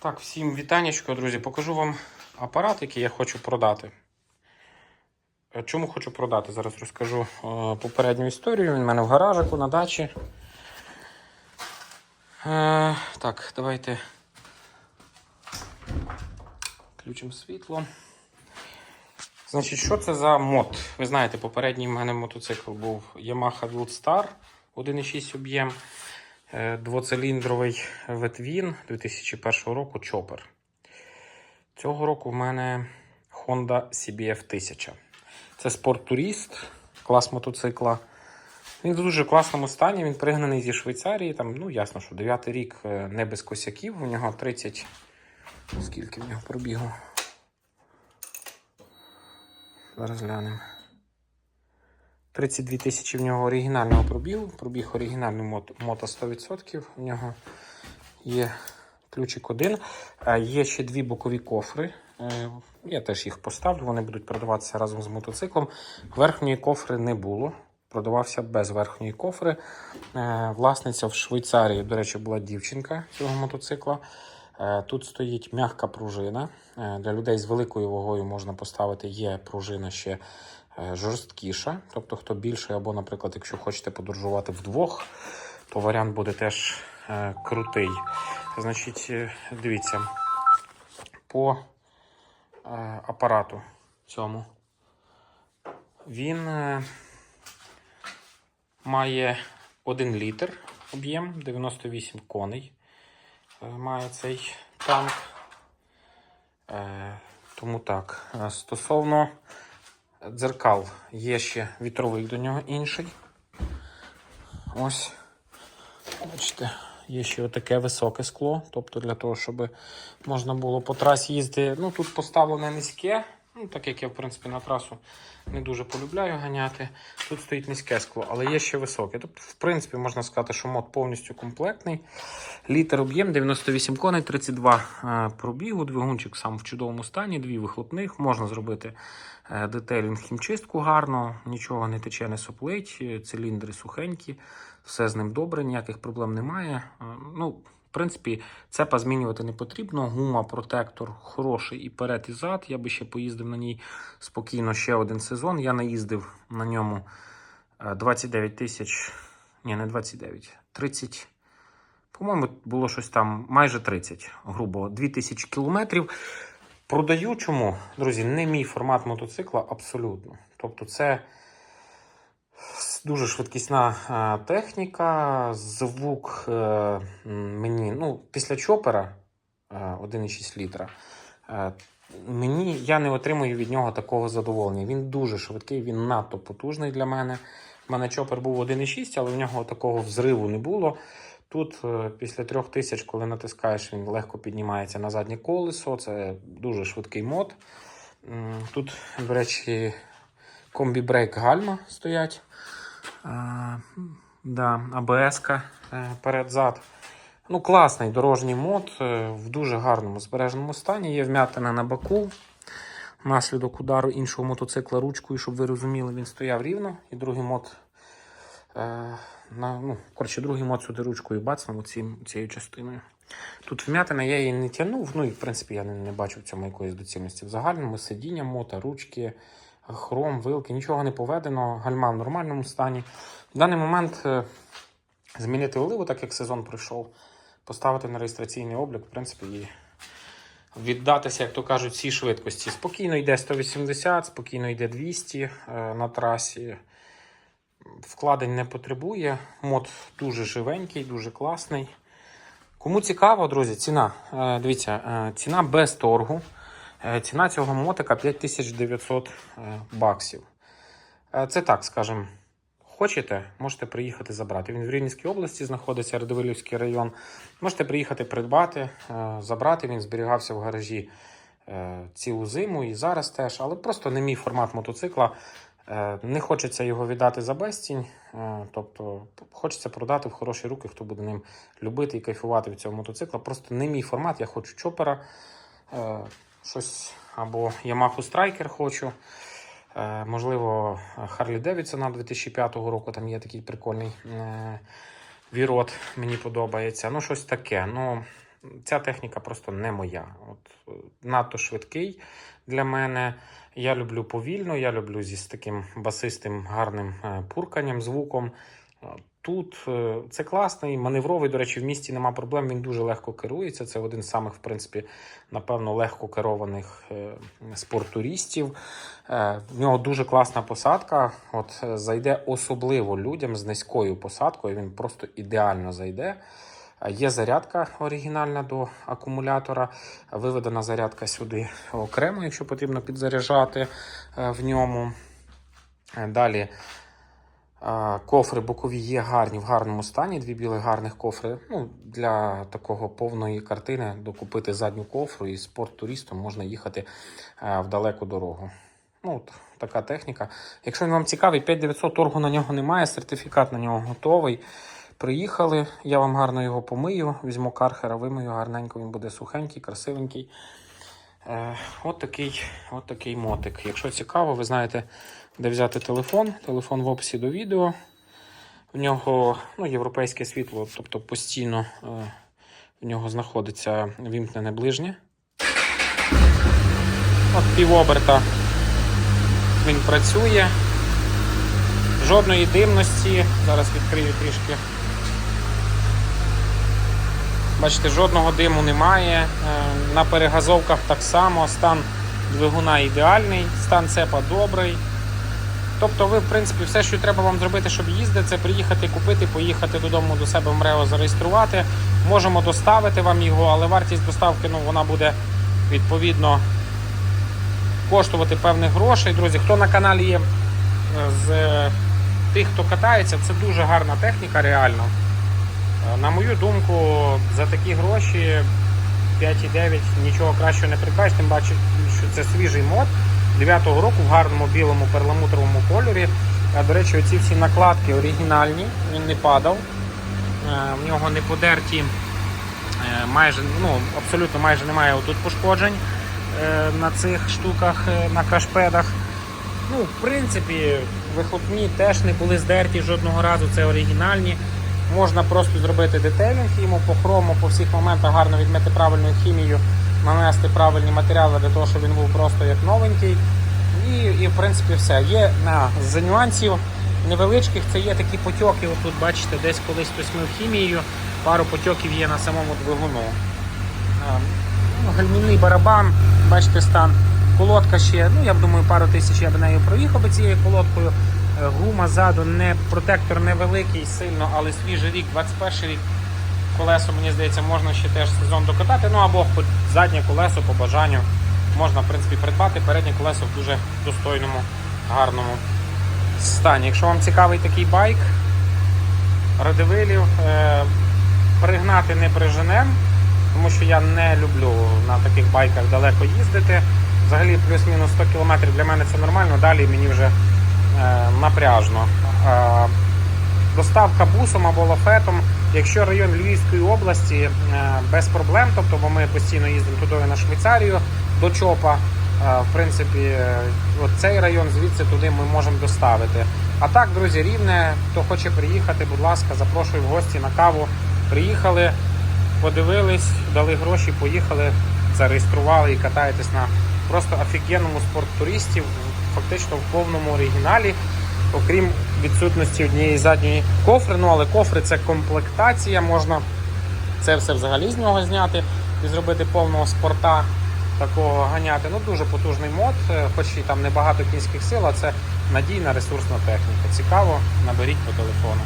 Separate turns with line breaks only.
Так, всім вітанечко, друзі. Покажу вам апарат, який я хочу продати. Е, Чому хочу продати? Зараз розкажу е, попередню історію. Він в мене в гаражику на дачі. Е, так, давайте включимо світло. Значить, що це за мод? Ви знаєте, попередній в мене мотоцикл був Yamaha Wild Star 1,6 об'єм. Е, Двоциліндровий Ветвін 2001 року Chopper. Цього року в мене Honda CBF 1000. Це спорттуріст, клас мотоцикла. Він в дуже класному стані, він пригнаний зі Швейцарії. Там, ну, ясно, що 9 рік е, не без косяків. У нього 30. Скільки в нього пробігу? Зараз глянемо. 32 тисячі в нього оригінального пробігу. Пробіг оригінальний мото, мото 100%. У нього є ключик один. Є ще дві бокові кофри. Е, Я теж їх поставлю, вони будуть продаватися разом з мотоциклом. Верхньої кофри не було. Продавався без верхньої кофри. Е, Власниця в Швейцарії, до речі, була дівчинка цього мотоцикла. Е, Тут стоїть м'яка пружина. Е, Для людей з великою вагою можна поставити є пружина ще е, жорсткіша. Тобто, хто більше, або, наприклад, якщо хочете подорожувати вдвох, то варіант буде теж е, крутий. Значить, е, дивіться, по е, апарату цьому. Він е, має 1 літр об'єм, 98 коней е, має цей танк. Е, Тому так. Е, Стосовно дзеркал, є ще вітровий до нього інший. Ось. Бачите, є ще отаке високе скло. Тобто для того, щоб можна було по трасі їздити. Ну, тут поставлене низьке. Ну, так як я, в принципі, на трасу не дуже полюбляю ганяти. Тут стоїть низьке скло, але є ще високе. Тобто, в принципі, можна сказати, що мод повністю комплектний. Літр об'єм 98 коней, 32 е, пробігу, двигунчик сам в чудовому стані, дві вихлопних. Можна зробити е, детейлінг хімчистку гарно, нічого не тече, не соплить, е, циліндри сухенькі, все з ним добре, ніяких проблем немає. Ну, в принципі, цепа змінювати не потрібно. Гума, протектор хороший і перед, і зад. Я би ще поїздив на ній спокійно ще один сезон. Я наїздив на ньому е, 29 тисяч, ні, не 29, 30. По-моєму, було щось там майже 30, грубо, 2000 кілометрів. Продаю чому? Друзі, не мій формат мотоцикла абсолютно. Тобто, це дуже швидкісна е, техніка. Звук е, мені, ну, після чопера е, 1,6 літра. е, Мені я не отримую від нього такого задоволення. Він дуже швидкий, він надто потужний для мене. У мене чопер був 1,6, але в нього такого взриву не було. Тут після трьох тисяч, коли натискаєш, він легко піднімається на заднє колесо. Це дуже швидкий мод. Тут, до речі, комбі-брейк гальма стоять. Да, АБС-ка е, перед-зад. Ну, класний дорожній мод е, в дуже гарному збереженому стані. Є вмятина на боку. Наслідок удару іншого мотоцикла ручкою, щоб ви розуміли, він стояв рівно. І другий мод. Е, на, ну, коротше, другий мод сюди ручкою бацнув цією частиною. Тут вмятина, я її не тягнув. Ну і в принципі я не, не бачу в цьому якоїсь доцільності. В загальному сидіння мота, ручки, хром, вилки, нічого не поведено, гальма в нормальному стані. В даний момент е, змінити оливу, так як сезон пройшов, поставити на реєстраційний облік, в принципі, і віддатися, як то кажуть, цій швидкості. Спокійно йде 180, спокійно йде 200 е, на трасі. Вкладень не потребує. Мод дуже живенький, дуже класний. Кому цікаво, друзі, ціна. Е, Дивіться, ціна без торгу. Е, Ціна цього мотика 5900 е, баксів. Е, Це так, скажемо. Хочете, можете приїхати забрати. Він в Рівненській області знаходиться, Радивилівський район. Можете приїхати придбати, забрати. Він зберігався в гаражі цілу зиму і зараз теж, але просто не мій формат мотоцикла. Не хочеться його віддати за безцінь. Тобто хочеться продати в хороші руки, хто буде ним любити і кайфувати від цього мотоцикла. Просто не мій формат. Я хочу чопера, щось або Yamaha Striker хочу. Е, Можливо, Harley Davidson 2005 року. Там є такий прикольний е, вірот, мені подобається. Ну, щось таке. Ну, ця техніка просто не моя. От, е, надто швидкий для мене. Я люблю повільно, я люблю зі таким басистим гарним пурканням, звуком. Тут е, це класний, маневровий, до речі, в місті нема проблем, він дуже легко керується. Це один з самих, в принципі, напевно, легко керованих е, спорттуристів. Е, В нього дуже класна посадка. От зайде особливо людям з низькою посадкою. Він просто ідеально зайде. Є зарядка оригінальна до акумулятора. Виведена зарядка сюди окремо, якщо потрібно підзаряджати в ньому. Далі Кофри бокові є гарні в гарному стані. Дві білих гарних кофри. Ну, для такого повної картини докупити задню кофру і спорттуристом можна їхати е, в далеку дорогу. Ну, от, така техніка. Якщо він вам цікавий, 5900 торгу на нього немає, сертифікат на нього готовий. Приїхали, я вам гарно його помию, візьму кархера, вимию гарненько, він буде сухенький, красивенький. Е, от, такий, от такий мотик. Якщо цікаво, ви знаєте, де взяти телефон. Телефон в описі до відео. В нього ну, європейське світло, тобто постійно е, в нього знаходиться вімкнене ближнє. От півоберта він працює. Жодної димності. Зараз відкрию трішки. Бачите, жодного диму немає. Е, На перегазовках так само. Стан двигуна ідеальний, стан цепа добрий. Тобто, ви, в принципі, все, що треба вам зробити, щоб їздити, це приїхати, купити, поїхати додому до себе в МРЕО зареєструвати. Можемо доставити вам його, але вартість доставки ну, вона буде відповідно коштувати певних грошей. Друзі, хто на каналі є е, з е, тих, хто катається, це дуже гарна техніка, реально. Е, На мою думку, за такі гроші 5,9 нічого кращого не придбаєш, тим паче, що це свіжий мод 9-го року в гарному білому перламутровому кольорі. Е, До речі, оці всі накладки оригінальні, він не падав. Е, В нього не подерті, майже, ну, абсолютно майже немає отут пошкоджень на цих штуках, на кашпедах. Ну, в принципі, вихлопні теж не були здерті жодного разу, це оригінальні. Можна просто зробити детейлінг йому по хрому, по всіх моментах гарно відмити правильну хімію, нанести правильні матеріали для того, щоб він був просто як новенький. І, і в принципі все. Є на, з нюансів невеличких, це є такі потьоки. Отут бачите, десь колись хтось мив хімією, пару потьоків є на самому двигуну. А, ну, барабан, бачите стан. Колодка ще, ну я б думаю, пару тисяч я б нею проїхав би цією колодкою. Гума ззаду, не, протектор невеликий сильно, але свіжий рік, 21 рік. Колесо, мені здається, можна ще теж сезон докатати. Ну або заднє колесо по бажанню можна в принципі придбати. Переднє колесо в дуже достойному, гарному стані. Якщо вам цікавий такий байк, радивилів, е, пригнати не приженем, тому що я не люблю на таких байках далеко їздити. Взагалі плюс-мінус 100 км для мене це нормально, далі мені вже напряжно. Е, доставка бусом або лафетом. Якщо район Львівської області е, без проблем, тобто бо ми постійно їздимо туди на Швейцарію до ЧОПа. е, В принципі, е, от цей район звідси туди ми можемо доставити. А так, друзі, рівне, хто хоче приїхати, будь ласка, запрошую в гості на каву. Приїхали, подивились, дали гроші, поїхали, зареєстрували і катаєтесь на просто офігенному спорттуристів, фактично в повному оригіналі окрім відсутності однієї задньої кофри. Ну але кофри це комплектація, можна це все взагалі з нього зняти і зробити повного спорта такого ганяти. Ну дуже потужний мод, е, хоч і там небагато кінських сил, а це надійна ресурсна техніка. Цікаво, наберіть по телефону.